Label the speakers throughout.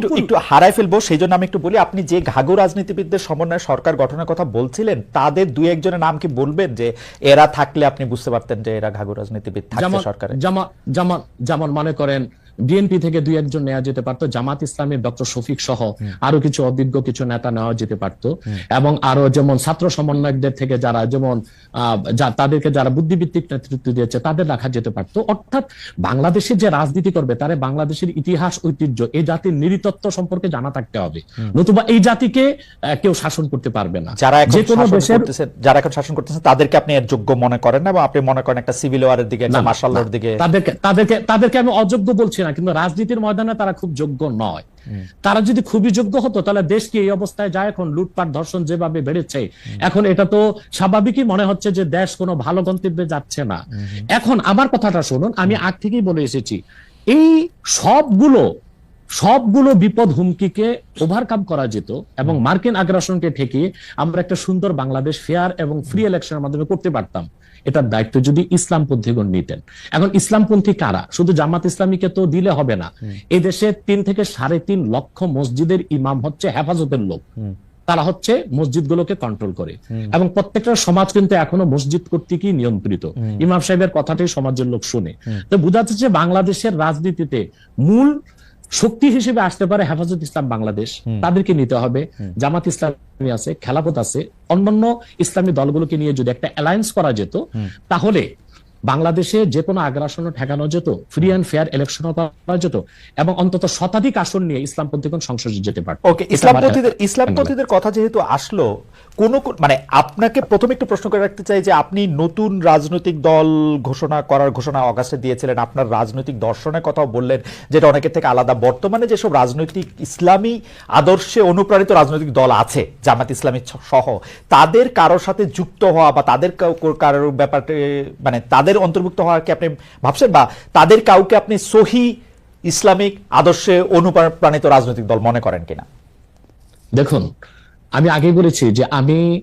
Speaker 1: একটু একটু হারায় ফেলব সেই জন্য আমি একটু বলি আপনি যে ঘাগু রাজনীতিবিদদের সমন্বয়ে সরকার গঠনের কথা বলছিলেন তাদের দুই একজনের নাম কি বলবেন যে এরা থাকলে আপনি বুঝতে পারতেন যে এরা ঘাগু রাজনীতিবিদ থাকছে সরকারে?
Speaker 2: যেমন যেমন যেমন মনে করেন বিএনপি থেকে দুই একজন নেওয়া যেতে পারতো জামাত ইসলামের ডক্টর শফিক সহ আরও কিছু অভিজ্ঞ কিছু নেতা নেওয়া যেতে পারতো। এবং আরও যেমন ছাত্র সমন্বয়কদের থেকে যারা যেমন তাদেরকে যারা বুদ্ধিভিত্তিক নেতৃত্ব দিয়েছে তাদের রাখা যেতে পারতো। অর্থাৎ বাংলাদেশের যে রাজনীতি করবে তারে বাংলাদেশের ইতিহাস ঐতিহ্য এই জাতির নৃতত্ব সম্পর্কে জানা থাকতে হবে। নতুবা এই জাতিকে কেউ শাসন করতে পারবে না।
Speaker 1: যারা
Speaker 2: যে কোনো দেশের
Speaker 1: যারা এখন শাসন করতেছে তাদেরকে আপনি এর যোগ্য মনে করেন না এবং আপনি মনে করেন একটা সিভিল ওয়ারের দিকে একটা মার্শাল দিকে?
Speaker 2: তাদেরকে তাদেরকে তাদেরকে আমি অযোগ্য বলছি না। কিন্তু রাজনীতির ময়দানে তারা খুব যোগ্য নয়। তারা যদি খুবই যোগ্য হতো তাহলে দেশ কি এই অবস্থায় যায়? এখন লুটপাট ধর্ষণ যেভাবে বেড়েছে এখন এটা তো স্বাভাবিকই মনে হচ্ছে যে দেশ কোনো ভালো গন্তব্যে যাচ্ছে না। এখন আমার কথাটা শুনুন আমি আগ থেকেই বলে এসেছি এই সবগুলো সবগুলো বিপদ হুমকিকে ওভারকাম করা যেত এবং মার্কিন আগ্রাসনকে ঠেকিয়ে আমরা একটা সুন্দর বাংলাদেশ ফেয়ার এবং ফ্রি ইলেকশনের মাধ্যমে করতে পারতাম। এটার দায়িত্ব যদি ইসলামপন্থীগণ নিতেন এখন ইসলামপন্থী কারা? শুধু জামাত ইসলামীকে তো দিলে হবে না। এই দেশে তিন থেকে সাড়ে তিন লক্ষ মসজিদের ইমাম হচ্ছে হেফাজতের লোক। তারা হচ্ছে মসজিদগুলোকে কন্ট্রোল করে। এবং প্রত্যেকটা সমাজ কিন্তু এখনও মসজিদ কর্তৃকই নিয়ন্ত্রিত। ইমাম সাহেবের কথাটাই সমাজের লোক শুনে। তো বোঝা যাচ্ছে বাংলাদেশের রাজনীতিতে মূল শক্তি হিসেবে আসতে পারে হেফাজত ইসলাম বাংলাদেশ। তাদেরকে নিতে হবে। জামাত ইসলামী আছে খেলাপথ আছে অন্যান্য ইসলামী দলগুলোকে নিয়ে যদি একটা অ্যালায়েন্স করা যেত তাহলে বাংলাদেশে যে কোনো আগ্রাসন ঠেকানো যেত ফ্রি অ্যান্ড ফেয়ার ইলেকশন করা যেত এবং অন্তত শতাধিক আসন নিয়ে ইসলামপন্থীগণ সংসদে যেতে পারত।
Speaker 1: ওকে ইসলামপন্থীদের ইসলামপন্থীদের কথা যেহেতু আসলো কোন কোন- মানে আপনাকে প্রথমে একটু প্রশ্ন করে রাখতে চাই যে আপনি নতুন রাজনৈতিক দল ঘোষণা করার ঘোষণা অগাস্টে দিয়েছিলেন আপনার রাজনৈতিক দর্শনের কথাও বললেন যেটা অনেকের থেকে আলাদা। বর্তমানে যেসব রাজনৈতিক ইসলামী আদর্শে অনুপ্রাণিত রাজনৈতিক দল আছে জামাত ইসলামী সহ তাদের কারোর সাথে যুক্ত হওয়া বা তাদের কারোর ব্যাপারে মানে তাদের অন্তর্ভুক্ত হওয়ার কি আপনি ভাবছেন? বা তাদের কাউকে আপনি সহি ইসলামিক আদর্শে অনুপ্রাণিত রাজনৈতিক দল মনে করেন কিনা?
Speaker 2: দেখুন, আমি আগে বলেছি যে আমি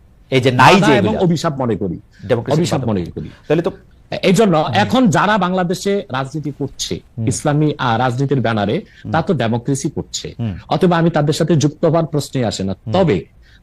Speaker 1: এই যে নাই যে
Speaker 2: এবং অভিশাপ মনে করি। অভিশাপ মনে করি।
Speaker 1: তাহলে তো
Speaker 2: এই জন্য এখন যারা বাংলাদেশে রাজনীতি করছে ইসলামী আহ, রাজনীতির ব্যানারে তা তো ডেমোক্রেসি করছে। অথবা আমি তাদের সাথে যুক্ত হওয়ার প্রশ্নে আসে না। তবে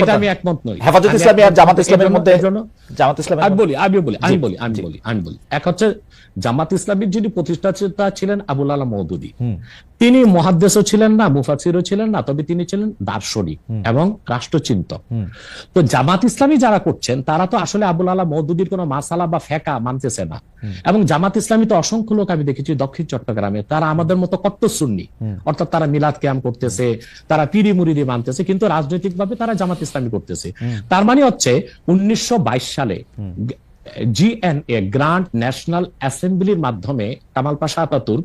Speaker 2: এটা আমি একমত নই।
Speaker 1: হেফাজত ইসলামী আর জামাত ইসলামের মধ্যে জামাত ইসলামের
Speaker 2: আমি বলি আমি বলি আমি বলি আমি বলি আমি বলি। এক হচ্ছে জামাত ইসলামীর যিনি প্রতিষ্ঠাতা ছিলেন আবুল আলা তিনি মহাদ্দেশও ছিলেন না মুফাসিরও ছিলেন না তবে তিনি ছিলেন দার্শনিক এবং রাষ্ট্রচিন্তক। তো জামাত ইসলামী যারা করছেন তারা তো আসলে আবুল আলা মৌদুদির কোনো মাসালা বা ফেকা মানতেছে না। এবং জামাত ইসলামী তো অসংখ্য লোক আমি দেখেছি দক্ষিণ চট্টগ্রামে। তারা আমাদের মতো কট্টর সুন্নি। অর্থাৎ তারা মিলাদ ক্যাম্প করতেছে তারা পিরি মুরিদি মানতেছে কিন্তু রাজনৈতিকভাবে তারা জামাত ইসলামী করতেছে। তার মানে হচ্ছে উনিশশো বাইশ সালে জিএনএ গ্রান্ড ন্যাশনাল অ্যাসেম্বলির মাধ্যমে কামাল পাশা আতাতুর্ক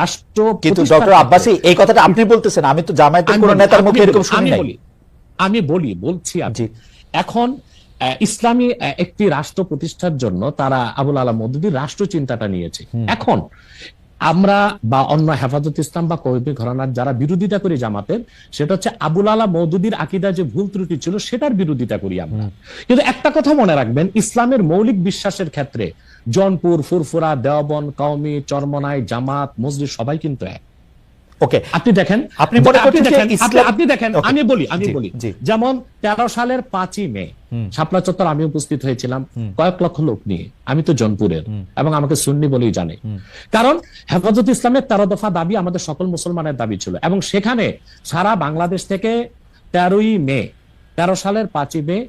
Speaker 2: রাষ্ট্র
Speaker 1: কিন্তু ডক্টর আব্বাসী এই কথাটা আপনি বলতেছেন আমি তো জামায়াতের কোন নেতার মুখে এরকম শুনি নাই।
Speaker 2: আমি বলি বলছি আমি। এখন ইসলামী একটি রাষ্ট্র প্রতিষ্ঠার জন্য তারা আবুল আলা মদুদির রাষ্ট্র চিন্তাটা নিয়েছে। এখন আমরা বা অন্য হেফাজত ইসলাম বা কৌমি ঘরানার যারা বিরোধিতা করি জামাতের সেটা হচ্ছে আবুল আলা মৌদুদির আকিদা যে ভুল ত্রুটি ছিল সেটার বিরোধিতা করি আমরা। কিন্তু একটা কথা মনে রাখবেন ইসলামের মৌলিক বিশ্বাসের ক্ষেত্রে জনপুর ফুরফুরা দেওবন কওমি চরমনাই জামাত মসজিদ সবাই কিন্তু এক।
Speaker 1: ওকে।
Speaker 2: আপনি দেখেন?
Speaker 1: আপনি
Speaker 2: দেখেন? আপনি- দেখেন? আমি বলি আমি বলি। যেমন তেরো সালের পাঁচই মে শাপলা চত্বর আমি উপস্থিত হয়েছিলাম কয়েক লক্ষ লোক নিয়ে। আমি তো জনপুরের এবং আমাকে সুন্নি বলেই জানে। কারণ হেফাজত ইসলামের তেরো দফা দাবি আমাদের সকল মুসলমানের দাবি ছিল। এবং সেখানে সারা বাংলাদেশ থেকে তেরোই মে তেরো সালের পাঁচই মে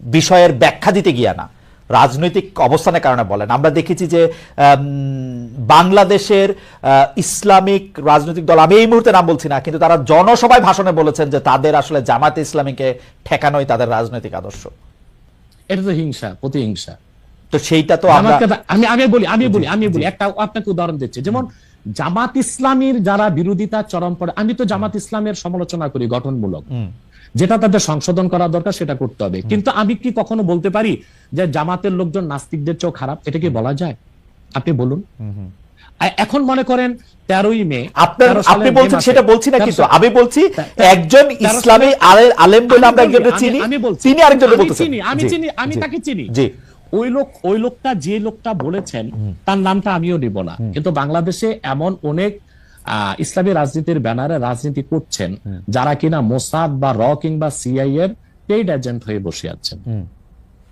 Speaker 1: বিষয়ের ব্যাখ্যা দিতে গিয়া না রাজনৈতিক অবস্থানের কারণে বলেন। আমরা দেখেছি যে বাংলাদেশের ইসলামিক রাজনৈতিক দল আমি এই মুহূর্তে নাম বলছি না কিন্তু তারা জনসভায় ভাষণে বলেছেন যে তাদের আসলে জামাতে ইসলামীকে ঠেকানোই তাদের রাজনৈতিক আদর্শ।
Speaker 2: এটা তো হিংসা প্রতিহিংসা।
Speaker 1: তো সেইটা তো
Speaker 2: আমি আমি বলি আমি বলি আমি বলি একটা আপনাকে উদাহরণ দিচ্ছি। যেমন জামাত ইসলামীর যারা বিরোধিতা চরম পড়ে আমি তো জামাত ইসলামের সমালোচনা করি গঠনমূলক। যেটা তাদের সংশোধন করা দরকার সেটা করতে হবে। কিন্তু আমি কি কখনো বলতে পারি যে জামাতের লোকজন নাস্তিকদের চেয়েও খারাপ? এটা কি বলা যায়? আপনি বলুন। এখন মনে করেন তেরোই মে
Speaker 1: আপনার আপনি বলছেন সেটা বলছি না
Speaker 2: 13
Speaker 1: কিন্তু আমি বলছি একজন ইসলামী আলেম বলে আমরা একজনকে চিনি।
Speaker 2: আমি বলছি।
Speaker 1: তিনি আরেকজনকে
Speaker 2: আমি
Speaker 1: বলতেছেন।
Speaker 2: চিনি আমি চিনি আমি তাকে চিনি।
Speaker 1: জি।
Speaker 2: ওই লোক ওই লোকটা যে লোকটা বলেছেন তার নামটা আমিও নিব না। কিন্তু বাংলাদেশে এমন অনেক আহ, ইসলামী রাজনীতির ব্যানারে রাজনীতি করছেন যারা কিনা মোসাদ বা র কিংবা সিআইএর পেইড এজেন্ট হয়ে বসে আছেন।